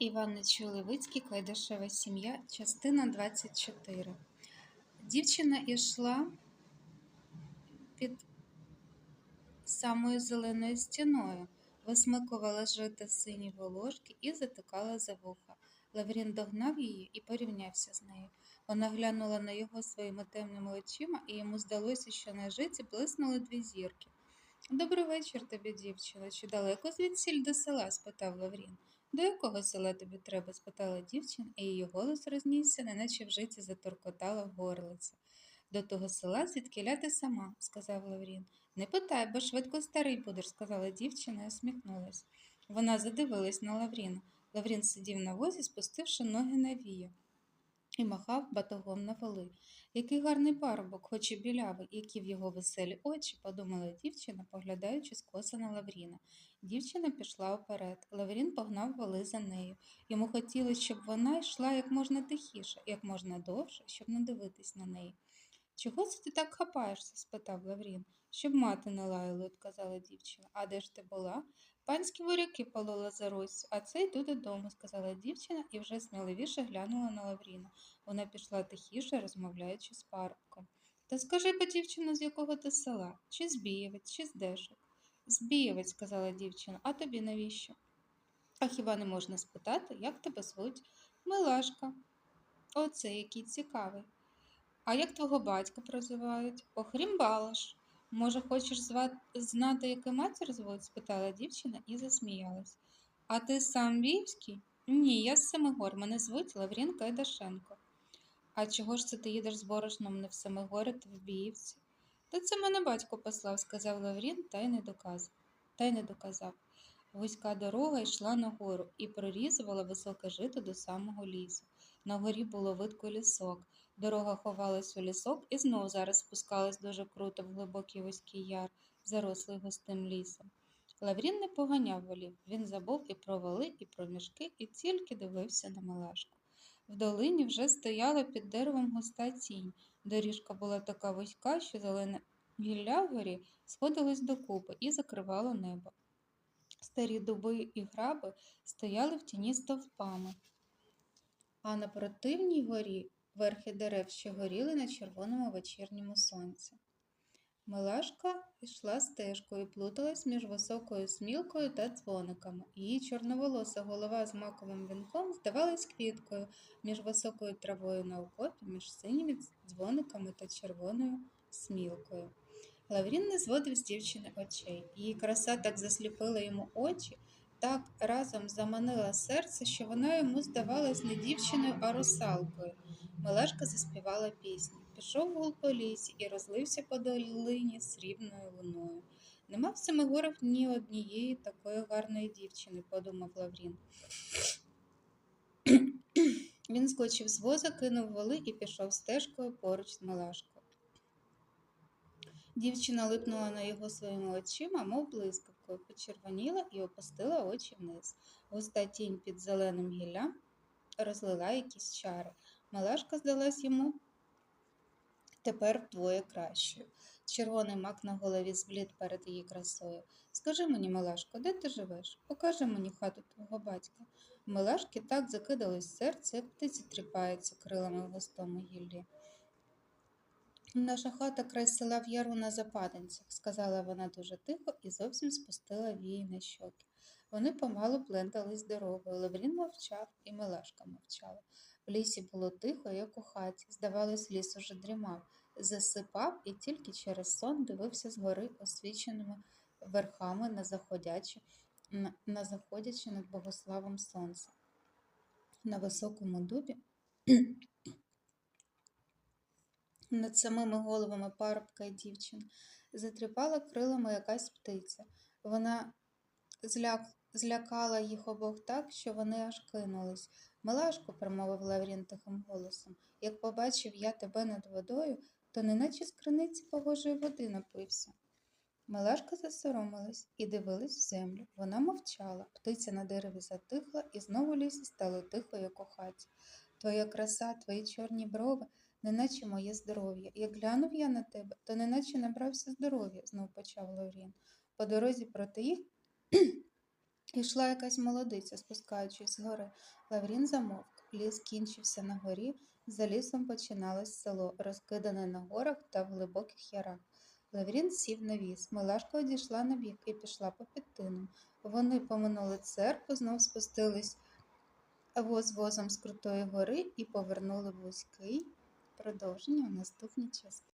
Іван Нечуй-Левицький, Кайдашева сім'я, частина 24. Дівчина йшла під самою зеленою стіною, висмикувала жити сині волошки і затикала за вуха. Лаврін догнав її і порівнявся з нею. Вона глянула на його своїми темними очима, і йому здалося, що на житі блиснули дві зірки. Добрий вечір тобі, дівчино. Чи далеко звідсіль до села? спитав Лаврін. До якого села тобі треба? спитала дівчина, і її голос рознісся, неначе в житті заторкотала горлиця. До того села звідки ти сама, сказав Лаврін. Не питай, бо швидко старий будеш, сказала дівчина і усміхнулась. Вона задивилась на Лавріна. Лаврін сидів на возі, спустивши ноги на вію. І махав батогом на воли. Який гарний парубок, хоч і білявий, які в його веселі очі, подумала дівчина, поглядаючи скоса на Лавріна. Дівчина пішла вперед. Лаврін погнав воли за нею. Йому хотілося, щоб вона йшла як можна тихіше, як можна довше, щоб не дивитись на неї. Чого це ти так хапаєшся? спитав Лаврін. Щоб мати не лаяла, відказала дівчина. А де ж ти була? Панські воряки полола за Росю, а це йду додому, сказала дівчина і вже сміливіше глянула на Лавріна. Вона пішла тихіше, розмовляючи з парубком. Та скажи бо, дівчино, з якого ти села? Чи з Бієвець, чи з Дешок? З Бієвець, сказала дівчина, а тобі навіщо? А хіба не можна спитати, як тебе звуть? Милашка. Оце який цікавий. А як твого батька прозивають? Охрім Балаш. Може, хочеш знати, яке матір звуть? спитала дівчина і засміялась. А ти сам Біївський? Ні, я з Семигор, мене звуть Лаврін Кайдашенко. А чого ж це ти їдеш з борошном не в Семигорі, то в Біївці? Та це мене батько послав, сказав Лаврін, та й не доказав. Та й не доказав. Вузька дорога йшла нагору і прорізувала високе жито до самого лісу. На горі було видко лісок. Дорога ховалась у лісок і знов зараз спускалась дуже круто в глибокий вузький яр, зарослий густим лісом. Лаврін не поганяв волів, він забув і про воли, і про мішки, і тільки дивився на Милашку. В долині вже стояла під деревом густа тінь. Доріжка була така вузька, що зелене гілля вгорі сходилось докупи і закривало небо. Старі дуби і граби стояли в тіні стовпами, а на противній горі верхи дерев ще горіли на червоному вечірньому сонці. Милашка йшла стежкою, плуталась між високою смілкою та дзвониками. Її чорноволоса голова з маковим вінком здавалась квіткою між високою травою на окопі, між синіми дзвониками та червоною смілкою. Лаврін не зводив з дівчини очей. Її краса так засліпила йому очі, так разом заманила серце, що вона йому здавалась не дівчиною, а русалкою. Милашка заспівала пісню. Пішов гул по лісі і розлився по долині срібною луною. Нема в Семигорах ні однієї такої гарної дівчини, подумав Лаврін. Він скочив з воза, кинув воли і пішов стежкою поруч з Милашкою. Дівчина липнула на його своїми очима, мов блискавкою, почервоніла і опустила очі вниз. Густа тінь під зеленим гіллям розлила якісь чари. Малашка здалась йому тепер вдвоє кращою. Червоний мак на голові зблід перед її красою. Скажи мені, Малашко, де ти живеш? Покажи мені хату твого батька. Милашки так закидались серце, як птиці тріпаються крилами в густому гіллі. Наша хата край села в яру на западинцях, сказала вона дуже тихо і зовсім спустила вії на щоки. Вони помалу плентались дорогою. Лаврін мовчав, і Милашка мовчала. В лісі було тихо, як у хаті. Здавалось, ліс уже дрімав, засипав і тільки через сон дивився згори освіченими верхами на заходячи, на, на заходячи над Богославом сонце. На високому дубі над самими головами парубка і дівчини затріпала крилами якась птиця. Вона зляк... злякала їх обох так, що вони аж кинулись. Милашко, промовив Лаврін тихим голосом, як побачив я тебе над водою, то неначе з криниці погожої води напився. Милашка засоромилась і дивилась в землю. Вона мовчала, птиця на дереві затихла, і знову лісі стало тихо, як у хаті. Твоя краса, твої чорні брови, неначе моє здоров'я. Як глянув я на тебе, то неначе набрався здоров'я, знов почав Лаврін. По дорозі проти їх Ішла якась молодиця, спускаючись з гори. Лаврін замовк. Ліс кінчився на горі, за лісом починалось село, розкидане на горах та в глибоких ярах. Лаврін сів на віз. Милашка одійшла на бік і пішла по підтину. Вони поминули церкву, знов спустились воз возом з крутої гори і повернули вузький продовження в наступній частині.